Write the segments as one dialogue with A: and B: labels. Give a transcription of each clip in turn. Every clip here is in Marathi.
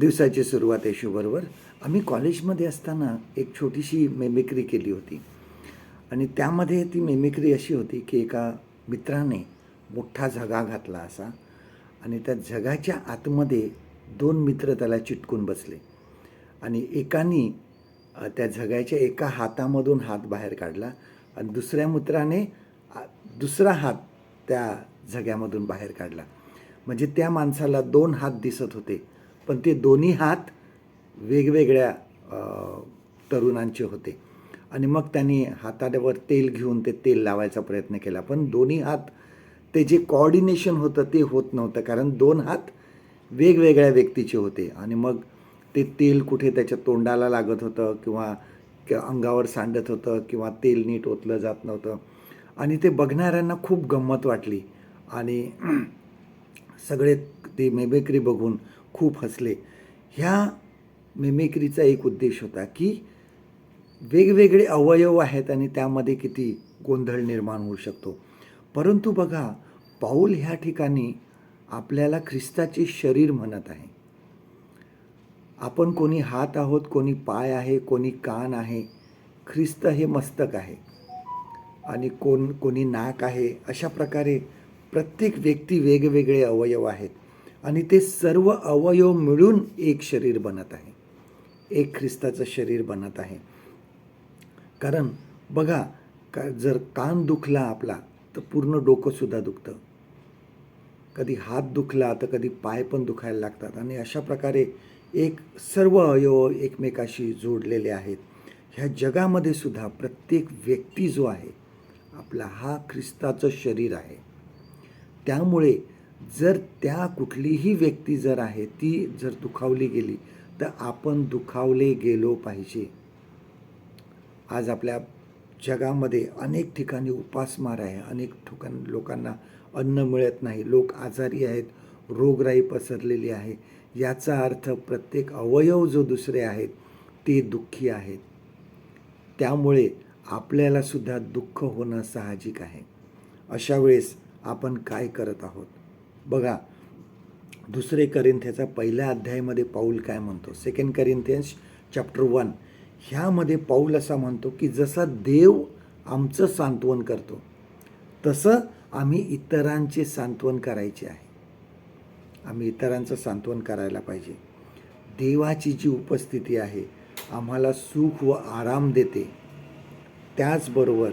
A: दिवसाची सुरुवात येशूबरोबर आम्ही कॉलेजमध्ये असताना एक छोटीशी मेमिक्री केली होती. आणि त्यामध्ये ती मेमिक्री अशी होती की एका मित्राने मोठा झगा घातला असा. आणि त्या झगाच्या आतमध्ये दोन मित्र त्याला चिटकून बसले. आणि एकानी त्या झगाच्या एका हातामधून हात बाहेर काढला आणि दुसऱ्या मित्राने दुसरा हात त्या झग्यामधून बाहेर काढला. म्हणजे त्या माणसाला दोन हात दिसत होते. पण ते दोन्ही हात वेगवेगळ्या तरुणांचे होते. आणि मग त्यांनी हातावर तेल घेऊन ते तेल लावायचा प्रयत्न केला. पण दोन्ही हात ते जे कॉर्डिनेशन होतं ते होत नव्हतं. कारण दोन हात वेगवेगळ्या व्यक्तीचे होते. आणि मग ते तेल कुठे त्याच्या तोंडाला लागत होतं किंवा अंगावर सांडत होतं किंवा तेल नीट ओतलं जात नव्हतं. आणि ते बघणाऱ्यांना खूप गंमत वाटली. आणि सगळे ती मेबेकरी बघून खूप हसले. ह्या मेमिक्रीचा एक उद्देश होता की वेगवेगळे अवयव आहेत आणि त्यामध्ये किती गोंधळ निर्माण होऊ शकतो. परंतु बघा पाऊल ह्या ठिकाणी आपल्याला ख्रिस्ताचे शरीर म्हणत आहे. आपण कोणी हात आहोत कोणी पाय आहे कोणी कान आहे ख्रिस्त हे मस्तक आहे. आणि कोण कोणी नाक आहे अशा प्रकारे प्रत्येक व्यक्ती वेगवेगळे अवयव आहेत. आणि ते सर्व अवयव मिळून एक शरीर बनत आहे. एक ख्रिस्ताचं शरीर बनत आहे. कारण बघा का जर कान दुखला आपला तर पूर्ण डोकंसुद्धा दुखतं. कधी हात दुखला तर कधी पाय पण दुखायला लागतात. आणि अशा प्रकारे एक सर्व अवयव एकमेकाशी जोडलेले आहेत. ह्या जगामध्ये सुद्धा प्रत्येक व्यक्ती जो आहे आपला हा ख्रिस्ताचं शरीर आहे. त्यामुळे जर त्या कुठलीही व्यक्ती जर आहे ती जर दुखावली गेली तर आपण दुखावले गेलो पाहिजे. आज आपल्या जगामध्ये अनेक ठिकाणी उपासमार आहे. अनेक ठिकाण लोकांना अन्न मिळत नाही. लोक आजारी आहेत रोगराई पसरलेली आहे. याचा अर्थ प्रत्येक अवयव जो दुसरे आहेत ते दुःखी आहेत. त्यामुळे आपल्यालासुद्धा दुःख होणं साहजिक आहे. अशा वेळेस आपण काय करत आहोत? बघा दुसरे करिंथ्याचा पहिल्या अध्यायामध्ये पाऊल काय म्हणतो? सेकंड करिंथियन्स चॅप्टर वन ह्यामध्ये पाऊल असा म्हणतो की जसा देव आमचं सांत्वन करतो तसं आम्ही इतरांचे सांत्वन करायचे आहे. आम्ही इतरांचं सांत्वन करायला पाहिजे. देवाची जी उपस्थिती आहे आम्हाला सुख व आराम देते. त्याचबरोबर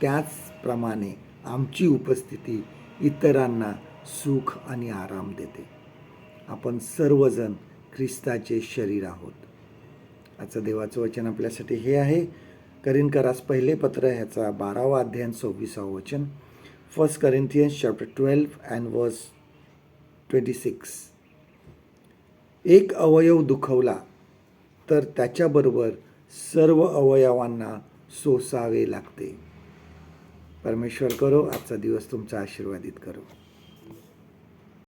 A: त्याचप्रमाणे आमची उपस्थिती इतरांना सुख आणि आराम देते. आपण सर्वजण ख्रिस्ताचे शरीर आहोत. आजचं देवाचं वचन आपल्यासाठी हे आहे. करीन करास पहिले पत्र ह्याचा बारावा अध्ययन सव्वीसावं वचन. First Corinthians chapter twelve and verse twenty six एक अवयव दुखवला तर त्याच्याबरोबर सर्व अवयवांना सोसावे लागते. परमेश्वर करो आजचा दिवस तुमचा आशीर्वादित करो.